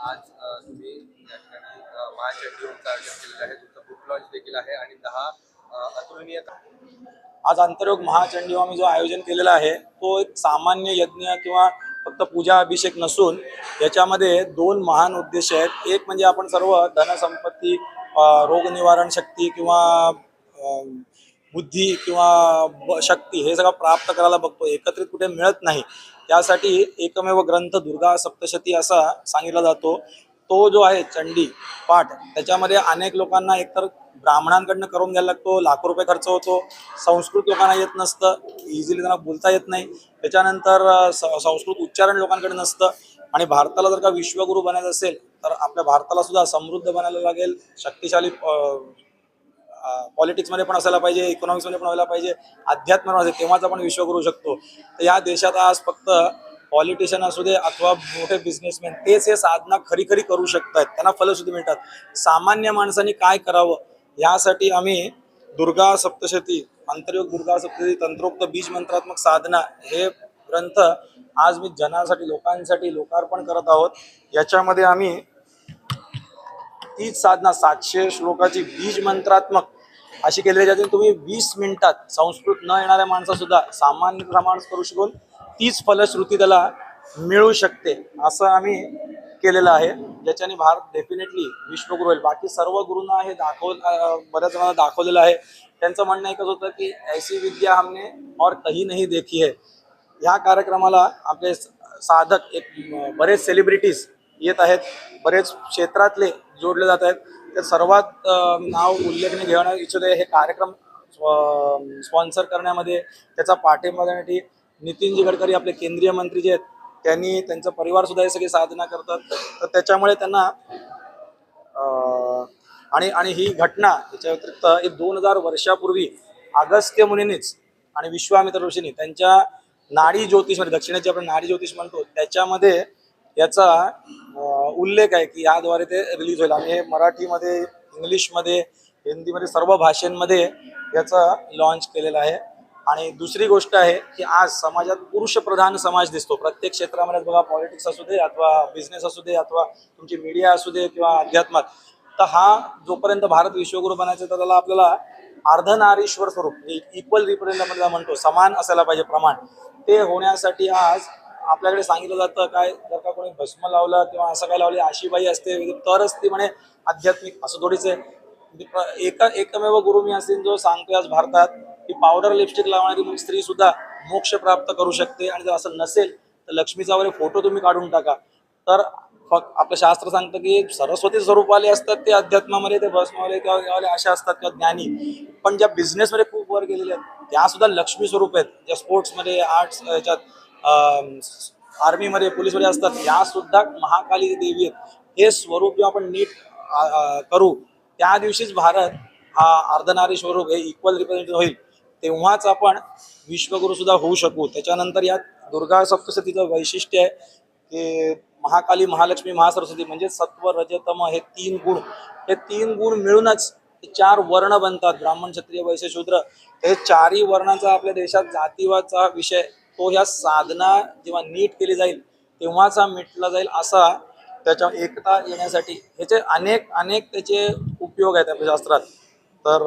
आज तुम्ही या ठिकाणी अ, आयोजन केलेलं आहे. तुमचं बुक लॉन्च देखील आहे आणि दहा अतुलनीय आज आंतरयोग महाचंडी आम्ही जो आयोजन केलेला आहे तो एक सामान्य यज्ञ किंवा फक्त पूजा अभिषेक नसून याच्यामध्ये दोन महान उद्देश आहेत. एक म्हणजे आपण सर्व धनसंपत्ती रोगनिवारण शक्ती किंवा बुद्धी किंवा शक्ती हे सगळं प्राप्त करायला बघतो. एकत्रित कुठे मिळत नाही. त्यासाठी एकमेव ग्रंथ दुर्गा सप्तशती असा सांगितला जातो. तो जो आहे चंडी पाठ त्याच्यामध्ये अनेक लोकांना एकतर ब्राह्मणांकडनं करून घ्यायला लागतो लाखो रुपये खर्च होतो संस्कृत लोकांना येत नसतं इझिली त्यांना बोलता येत नाही. त्याच्यानंतर संस्कृत उच्चारण लोकांकडे नसतं. आणि भारताला जर का विश्वगुरू बनायचं असेल तर आपल्या भारताला सुद्धा समृद्ध बनायला लागेल शक्तिशाली पॉलिटिक्समध्ये पण असायला पाहिजे इकॉनॉमिक्समध्ये पण व्हायला पाहिजे अध्यात्म असेल तेव्हाच आपण करू शकतो. तर या देशात आज फक्त पॉलिटिशियन असू दे अथवा मोठे बिझनेसमॅन तेच हे साधना खरी खरी करू शकतात त्यांना फलश्रुती मिळतात. सामान्य माणसांनी काय करावं? यासाठी आम्ही दुर्गा सप्तशती आंतरयोग दुर्गा सप्तशती तंत्रोक्त बीज मंत्रात्मक साधना हे ग्रंथ आज मी जनासाठी लोकांसाठी लोकार्पण करत आहोत. याच्यामध्ये आम्ही तीच साधना सातशे श्लोकाची बीज मंत्रात्मक अशी केलेली जाते तुम्ही वीस मिनिटात संस्कृत न येणाऱ्या माणसासुद्धा सामान्य प्रमाण करू शकून तीच फलश्रुती त्याला मिळू शकते असं आम्ही केलेलं आहे. ज्याच्याने भारत डेफिनेटली विश्वगुरू होईल. बाकी सर्व गुरुंना हे दाखव बऱ्याच जणांना दाखवलेलं आहे. त्यांचं म्हणणं एकच होतं की ऐसी विद्या हमने और कही नाही देखी है. ह्या कार्यक्रमाला आपले साधक एक बरेच सेलिब्रिटीज येत आहेत. बरेच क्षेत्रातले जोडले जात आहेत. तर सर्वात नाव उल्लेखने घेणं इच्छितो हे कार्यक्रम स्पॉन्सर करण्यामध्ये त्याचा पाठिंबा देण्यासाठी नितीनजी गडकरी आपले केंद्रीय मंत्री जे आहेत त्यांनी त्यांचा परिवार सुद्धा हे सगळी साधना करतात. तर त्याच्यामुळे त्यांना आणि आणि ही घटना याच्या व्यतिरिक्त एक दोन हजार वर्षापूर्वी अगस्त्य मुनीनीच आणि विश्वामित्र ऋषींनी त्यांच्या नाडी म्हणजे दक्षिणेची आपण नाडी ज्योतिष म्हणतो त्याच्यामध्ये याचा उल्लेख आहे की याद्वारे ते रिलीज होईल. आणि हे मराठीमध्ये इंग्लिशमध्ये हिंदीमध्ये सर्व भाषांमध्ये याचं लॉन्च केलेलं आहे. आणि दुसरी गोष्ट आहे की आज समाजात पुरुषप्रधान समाज दिसतो. प्रत्येक क्षेत्रामध्ये बघा पॉलिटिक्स असू दे अथवा बिझनेस असू दे अथवा तुमची मीडिया असू दे किंवा अध्यात्मात. तर हा जोपर्यंत भारत विश्वगुरु बनायचा तर त्याला आपल्याला अर्धनारीश्वर स्वरूप म्हणजे इक्वल रिप्रेझेंट म्हणतो समान असायला पाहिजे प्रमाण. ते होण्यासाठी आज आपल्याकडे सांगितलं जातं काय जर का कोणी भस्म लावलं किंवा असं काय लावलं आशीबाई असते म्हणजे तरच ती म्हणे आध्यात्मिक असं थोडीच आहे म्हणजे एक एकमेव गुरु मी असेल जो सांगतोय आज भारतात की पावडर लिपस्टिक लावणारी स्त्री सुद्धा मोक्ष प्राप्त करू शकते आणि जर असं नसेल तर लक्ष्मीचा वगैरे फोटो तुम्ही काढून टाका. तर फक्त आपलं शास्त्र सांगतं की सरस्वती स्वरूपवाले असतात ते अध्यात्मामध्ये ते भस्मवाले किंवा अशा असतात किंवा ज्ञानी. पण ज्या बिझनेसमध्ये खूप वर गेलेल्या आहेत त्या सुद्धा लक्ष्मी स्वरूप आहेत. ज्या स्पोर्ट्समध्ये आर्ट्स याच्यात आर्मीमध्ये पोलीसमध्ये असतात या सुद्धा महाकाली देवी आहेत. हे स्वरूप जेव्हा आपण नीट करू त्या दिवशीच भारत हा अर्धनारी स्वरूप हे इक्वल रिप्रेझेंटेटिव्ह होईल. तेव्हाच आपण विश्वगुरू सुद्धा होऊ शकू. त्याच्यानंतर या दुर्गा सप्तशतीचं वैशिष्ट्य आहे की महाकाली महालक्ष्मी महासरस्वती म्हणजे सत्व रजतम हे तीन गुण. हे तीन गुण मिळूनच चार वर्ण बनतात. ब्राह्मण क्षत्रिय वैश्य शूद्र. हे चारही वर्णाचा आपल्या देशात जातीवाचा विषय तो ह्या साधना जेव्हा नीट केली जाईल तेव्हाच हा मिटला जाईल असा त्याच्या एकता येण्यासाठी. ह्याचे अनेक अनेक त्याचे उपयोग आहेत आपल्या शास्त्रात. तर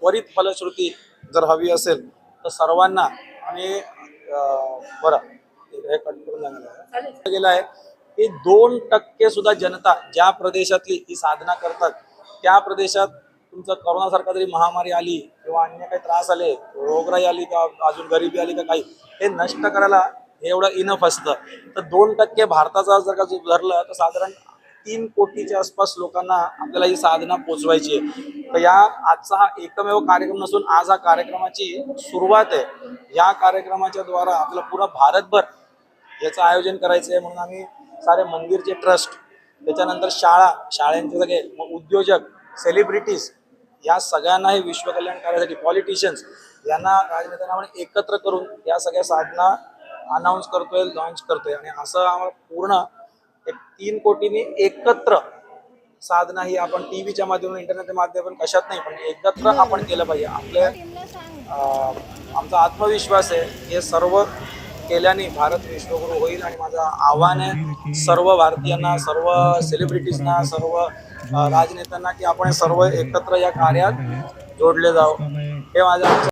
त्वरित फलश्रुती जर हवी असेल तर सर्वांना आणि बरं हे कट करून सांगितलं गेलं आहे की दोन टक्के सुद्धा जनता ज्या प्रदेशातली ही साधना करतात त्या प्रदेशात तुमचं करोनासारखा जरी महामारी आली किंवा अन्य काही त्रास आले रोगराई आली का अजून गरिबी आली का काही हे नष्ट करायला हे एवढं इनफ असतं. तर दोन टक्के भारताचा जर का धरलं तर साधारण तीन कोटीच्या आसपास लोकांना आपल्याला ही साधना पोचवायची आहे. तर या आजचा हा एकमेव कार्यक्रम नसून आज हा कार्यक्रमाची सुरुवात आहे. या कार्यक्रमाच्या द्वारा आपला पुरा भारतभर याचं आयोजन करायचं आहे म्हणून आम्ही सारे मंदिरचे ट्रस्ट त्याच्यानंतर शाळा शाळेंचे सगळे मग उद्योजक सेलिब्रिटीज या सगळ्यांना हे विश्व कल्याण कार्यासाठी पॉलिटिशियन्स यांना राजनेत्यांना आपण एकत्र करून या सगळ्या साधना अनाऊन्स करतोय लॉन्च करतोय. आणि असं आम्हाला पूर्ण एक तीन कोटींनी एकत्र साधना ही आपण टी व्हीच्या माध्यमातून इंटरनेटच्या माध्यमातून कशात नाही पण एकत्र आपण केलं पाहिजे. आपल्या आमचा आत्मविश्वास आहे. हे सर्व केल्याने भारत विश्वगुरू होईल आणि माझं आव्हान आहे सर्व भारतीयांना सर्व सेलिब्रिटीजना सर्व राजनेत्यांना की आपण सर्व एकत्र या कार्यात जोडले जाऊ हे माझं